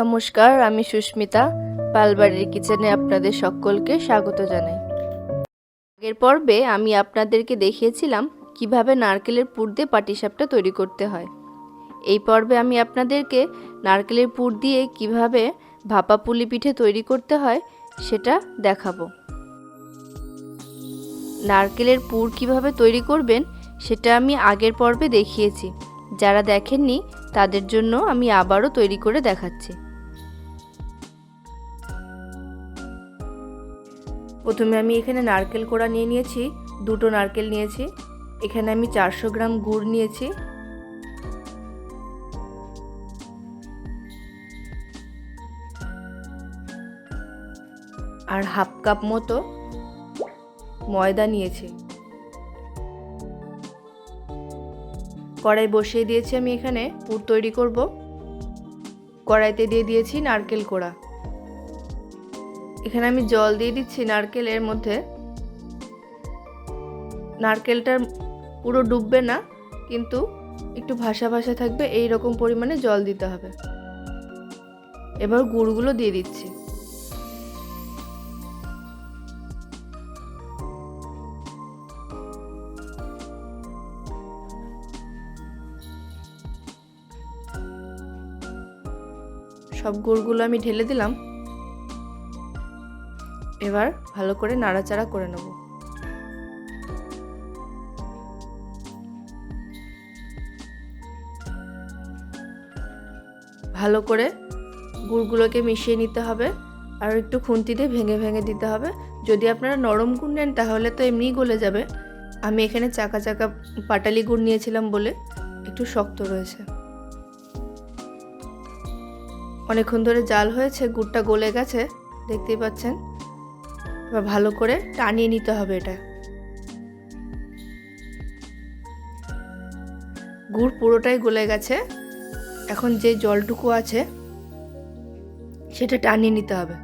নমস্কার, আমি সুস্মিতা, পালবাড়ির কিচেনে আপনাদের সকলকে স্বাগত জানাই। আগের পর্বে আমি আপনাদেরকে দেখিয়েছিলাম কীভাবে নারকেলের পুর দিয়ে পাটিসাপটা তৈরি করতে হয়। এই পর্বে আমি আপনাদেরকে নারকেলের পুর দিয়ে কীভাবে ভাপা পুলি পিঠে তৈরি করতে হয় সেটা দেখাবো। নারকেলের পুর কীভাবে তৈরি করবেন সেটা আমি আগের পর্বে দেখিয়েছি। যারা দেখেননি, তাদের জন্য আমি আবারও তৈরি করে দেখাচ্ছি। প্রথমে আমি এখানে নারকেল কোড়া নিয়ে নিয়েছি, দুটো নারকেল নিয়েছি, এখানে আমি চারশো গ্রাম গুড় নিয়েছি। আর হাফ কাপ মতো ময়দা নিয়েছি। কড়াই বসিয়ে দিয়েছি আমি এখানে, পুর তৈরি করব। কড়াইতে দিয়ে দিয়েছি নারকেল কোড়া। এখানে আমি জল দিয়ে দিচ্ছি নারকেলের মধ্যে। নারকেলটা পুরো ডুববে না, কিন্তু একটু ভাসা ভাসা থাকবে এই রকম পরিমাণে জল দিতে হবে। এবার গুড়গুলো দিয়ে দিচ্ছি। সব গুড়গুলো আমি ঢেলে দিলাম। এবার ভালো করে নাড়াচাড়া করে নেব। ভালো করে গুড়গুলোকে মিশিয়ে নিতে হবে আর একটু খুন্তি দিয়ে ভেঙে ভেঙে দিতে হবে। যদি আপনারা নরম গুড় নেন তাহলে তো এমনিই গলে যাবে। আমি এখানে চাকা চাকা পাটালি গুড় নিয়েছিলাম বলে একটু শক্ত রয়েছে। অনেকক্ষণ ধরে জাল হয়েছে, গুড়টা গলে গেছে, দেখতেই পাচ্ছেন। এবার ভালো করে টানিয়ে নিতে হবে এটা। গুড় পুরোটাই গলে গেছে। এখন যে জলটুকু আছে, সেটা টানিয়ে নিতে হবে।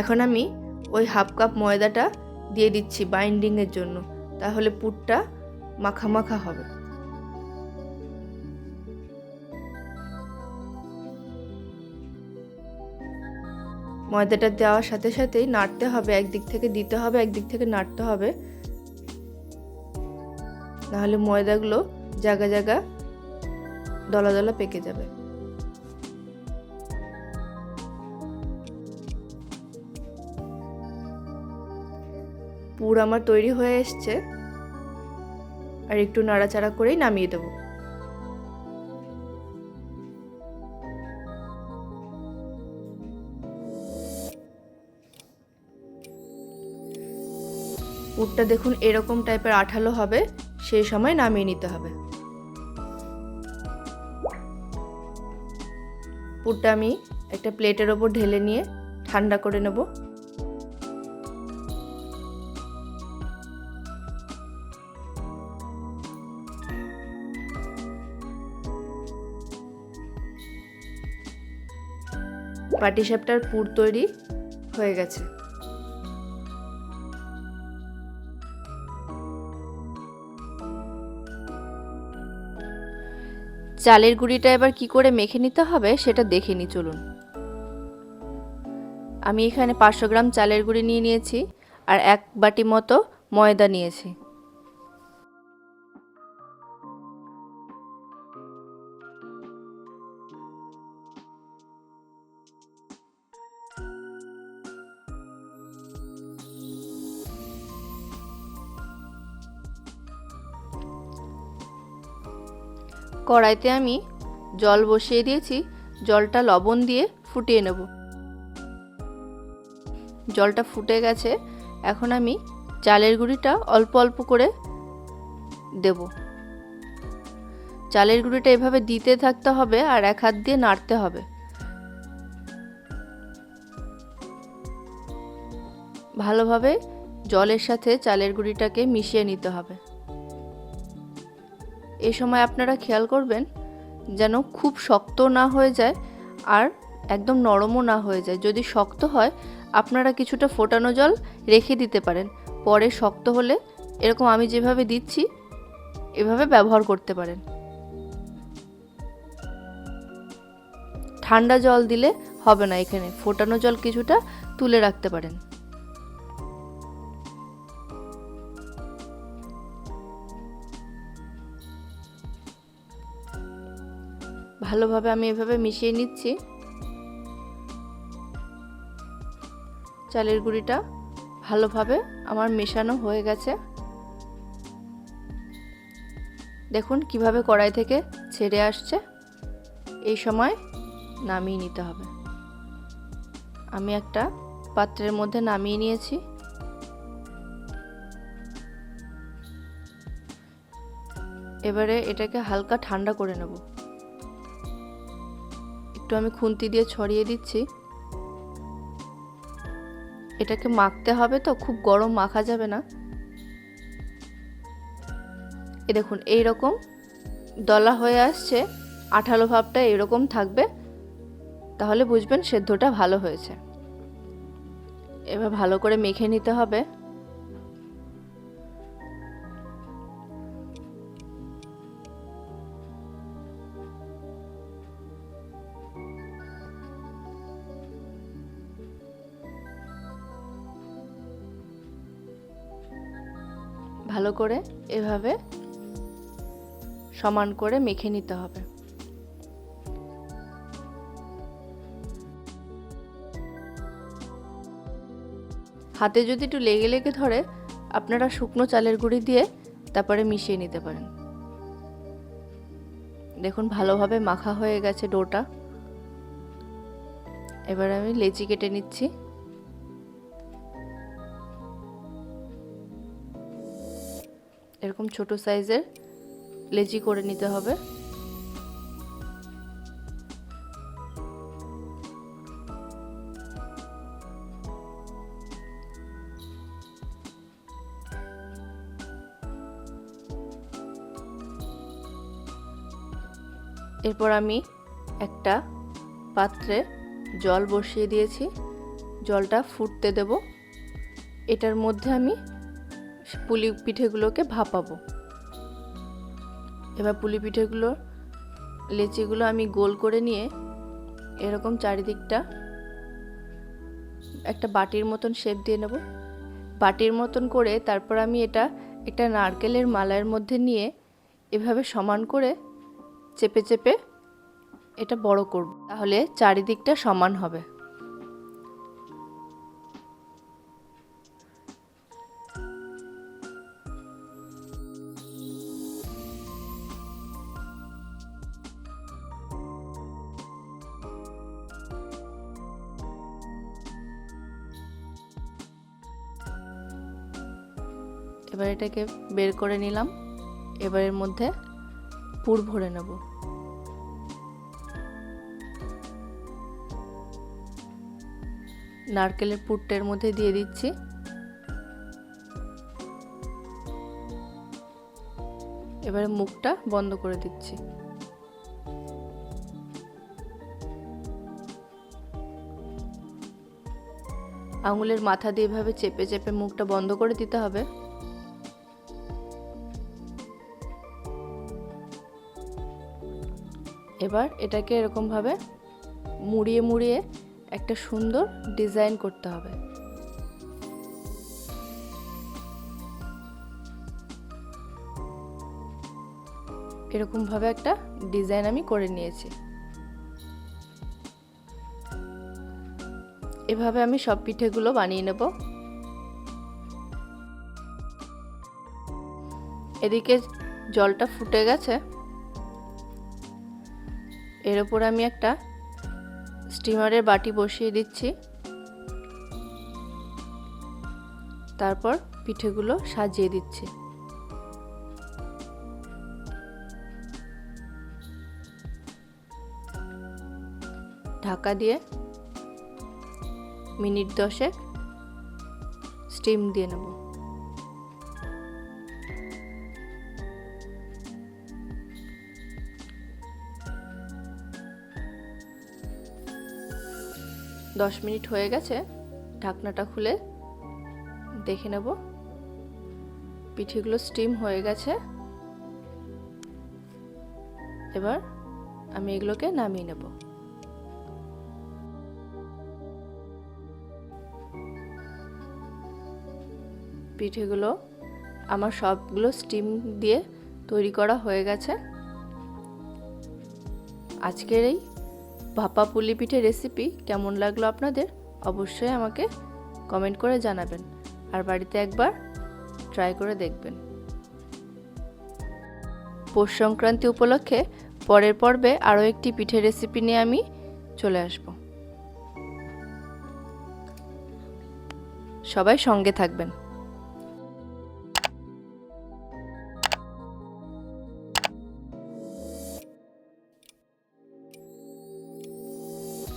এখন আমি ওই হাফ কাপ ময়দাটা দিয়ে দিচ্ছি বাইন্ডিংয়ের জন্য, তাহলে পুরটা মাখা মাখা হবে। ময়দাটা দেওয়ার সাথে সাথেই নাড়তে হবে, একদিক থেকে দিতে হবে, একদিক থেকে নাড়তে হবে। নাহলে ময়দাগুলো জায়গা জায়গা দলা দলা পেকে যাবে। পুর আমার তৈরি হয়ে এসছে। আর একটু নাড়াচাড়া করেই নামিয়ে দেবো। পুরটা দেখুন এরকম টাইপের আঠালো হবে, সেই সময় নামিয়ে নিতে হবে। পুরটা আমি একটা প্লেটের ওপর ঢেলে নিয়ে ঠান্ডা করে নেব। পাটিসাপটার পুর তৈরি হয়ে গেছে। চালের গুঁড়িটা এবার কি করে মেখে নিতে হবে সেটা দেখে নি, চলুন। আমি এখানে পাঁচশো গ্রাম চালের গুঁড়ি নিয়ে নিয়েছি আর এক বাটি মতো ময়দা নিয়েছি। কড়াইতে আমি জল বসিয়ে দিয়েছি। জলটা লবণ দিয়ে ফুটিয়ে নেব। জলটা ফুটে গেছে। এখন আমি চালের গুঁড়িটা অল্প অল্প করে দেব। চালের গুঁড়িটা এভাবে দিতে থাকতে হবে আর এক হাত দিয়ে নাড়তে হবে। ভালোভাবে জলের সাথে চালের গুঁড়িটাকে মিশিয়ে নিতে হবে। এই সময় আপনারা খেয়াল করবেন যেন খুব শক্ত না হয়ে যায় আর একদম নরমও না হয়ে যায়। যদি শক্ত হয়, আপনারা কিছুটা ফোটানো জল রেখে দিতে পারেন। পরে শক্ত হলে এরকম আমি যেভাবে দিচ্ছি, এভাবে ব্যবহার করতে পারেন। ঠান্ডা জল দিলে হবে না এখানে। ফোটানো জল কিছুটা তুলে রাখতে পারেন। ভালোভাবে আমি এভাবে মিশিয়ে নিচ্ছি। চালের গুঁড়িটা ভালোভাবে আমার মেশানো হয়ে গেছে। দেখুন কীভাবে কড়াই থেকে ছেড়ে আসছে। এই সময় নামিয়ে নিতে হবে। আমি একটা পাত্রের মধ্যে নামিয়ে নিয়েছি। এবারে এটাকে হালকা ঠান্ডা করে নেব। একটু আমি খুন্তি দিয়ে ছড়িয়ে দিচ্ছি। এটাকে মাখতে হবে তো, খুব গরম মাখা যাবে না। এ দেখুন এই রকম দলা হয়ে আসছে, আঠালো ভাবটা এরকম থাকবে, তাহলে বুঝবেন সেদ্ধটা ভালো হয়েছে। এবার ভালো করে মেখে নিতে হবে। ভালো করে এভাবে সমান করে মেখে নিতে হবে। হাতে যদি একটু লেগে লেগে ধরে, আপনারা শুকনো চালের গুঁড়ি দিয়ে তারপরে মিশিয়ে নিতে পারেন। দেখুন ভালোভাবে মাখা হয়ে গেছে ডোটা। এবার আমি লেচি কেটে নিচ্ছি। এরকম ছোট সাইজের লেচি করে নিতে হবে। এরপর আমি একটা পাত্রে জল বসিয়ে দিয়েছি। জলটা ফুটতে দেব। এটার মধ্যে আমি পুলি পিঠেগুলোকে ভাপাবো। এবার পুলি পিঠেগুলো, লেচিগুলো আমি গোল করে নিয়ে এরকম চারিদিকটা একটা বাটির মতন শেপ দিয়ে নেব। বাটির মতন করে তারপর আমি এটা একটা নারকেলের মালার মধ্যে নিয়ে এভাবে সমান করে চেপে চেপে এটা বড় করব। তাহলে চারিদিকটা সমান হবে। এবার এটাকে বের করে নিলাম। এবার এর মধ্যে পুর ভরে নেব। নারকেলের পুরটার মধ্যে দিয়ে দিচ্ছি। এবারে মুখটা বন্ধ করে দিচ্ছি। আঙুলের মাথা দিয়ে এভাবে চেপে চেপে মুখটা বন্ধ করে দিতে হবে। এবার এটাকে এরকমভাবে মুড়িয়ে মুড়িয়ে একটা সুন্দর ডিজাইন করতে হবে। এরকমভাবে একটা ডিজাইন আমি করে নিয়েছি। এভাবে আমি সব পিঠেগুলো বানিয়ে নেব। এদিকে জলটা ফুটে গেছে। এর ওপর আমি একটা স্টিমারের বাটি বসিয়ে দিচ্ছি। তারপর পিঠেগুলো সাজিয়ে দিচ্ছি। ঢাকা দিয়ে মিনিট দশেক স্টিম দিয়ে নেব। দশ মিনিট হয়ে গেছে, ঢাকনাটা খুলে দেখে নেব। পিঠেগুলো স্টিম হয়ে গেছে। এবার আমি এগুলোকে নামিয়ে নেব। পিঠেগুলো আমার সবগুলো স্টিম দিয়ে তৈরি করা হয়ে গেছে। আজকের এই ভাপা পুলি পিঠে রেসিপি কেমন লাগল আপনাদের অবশ্যই আমাকে কমেন্ট করে জানাবেন। আর বাড়িতে একবার ট্রাই করে দেখবেন। পৌষ সংক্রান্তি উপলক্ষে পরের পর্বে আরও একটি পিঠে রেসিপি নিয়ে আমি চলে আসব। সবাই সঙ্গে থাকবেন।